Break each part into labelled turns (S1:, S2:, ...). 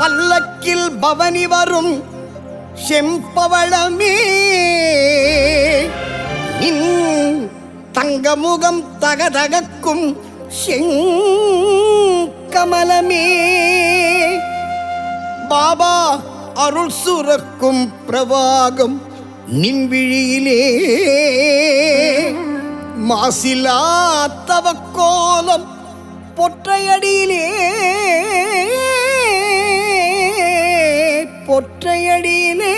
S1: பல்லக்கில் பவனி வரும் செம்பவளமே. நின் தங்கமுகம் தகதகக்கும் செங்கமலமே. பாபா அருள் சுரக்கும் பிரவாகம் நின்விழியிலே. மாசிலா தவக்கோலம் பொற்றையடியிலே. ஒற்றையடியிலே.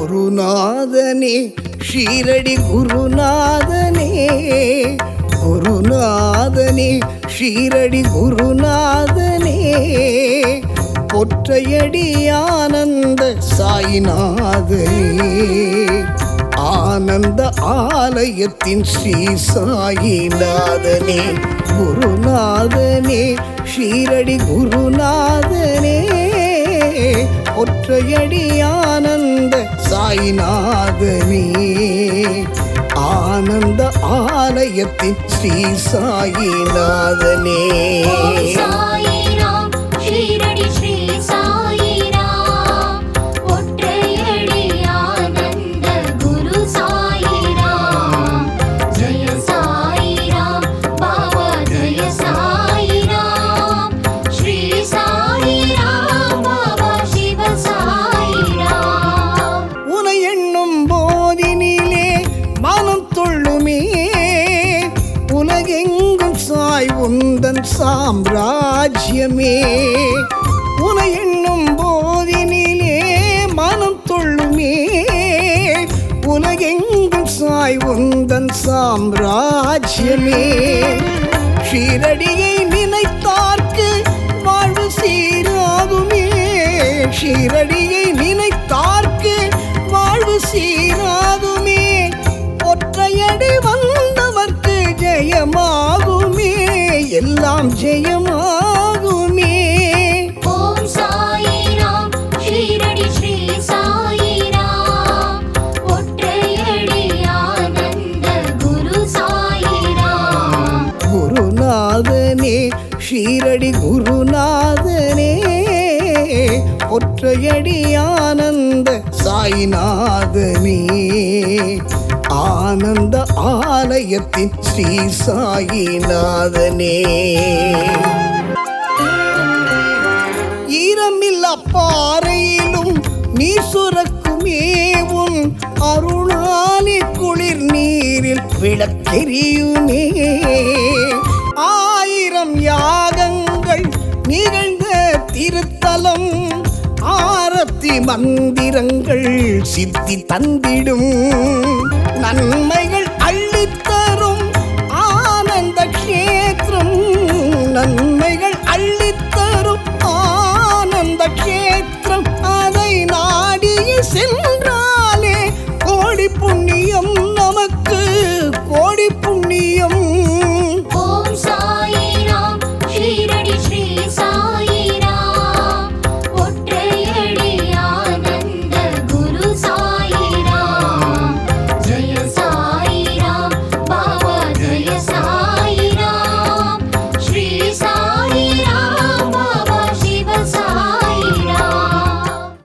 S1: குருநாதனே ஷீரடி குருநாதனே குருநாதனே ஷீரடி குருநாதனே. பொற்றையடி ஆனந்த சாயிநாதனே. ஆனந்த ஆலயத்தின் ஸ்ரீ சாயிநாதனே. குருநாதனே ஷீரடி குருநாதனே. ஒற்றையடி ஆனந்த சாயிநாதனே. ஆனந்த ஆ ஆலயத்தின் ஸ்ரீ சாயிநாதனே. எங்கும் சாய் உந்தன் சாம்ராஜ்யமே. உனை எண்ணும் போதினிலே மனம் தொள்ளுமே உலகெங்கும் சாய் உந்தன் சாம்ராஜ்யமே. ஷீரடியே எல்லாம் ஜெயமாகுமே.
S2: ஓம் சாயிராம் ஷீரடி ஸ்ரீ சாயிராம். ஒற்றையடி ஆனந்த குரு சாயிராம்.
S1: குருநாதனே ஷீரடி குருநாதனே. ஒற்றையடி ஆனந்த சாய்நாதனே. ஆனந்த ஆலயத்தின் ஸ்ரீ சாயிநாதனே. ஈரமில்ல பாறையிலும் நீ சுரக்குமே உன் அருணாலி குளிர் நீரில் விளக்கெரியுமே ஆயிரம் யார் ஆரத்தி மந்திரங்கள் சித்தி தந்திடும் நன்மைகள்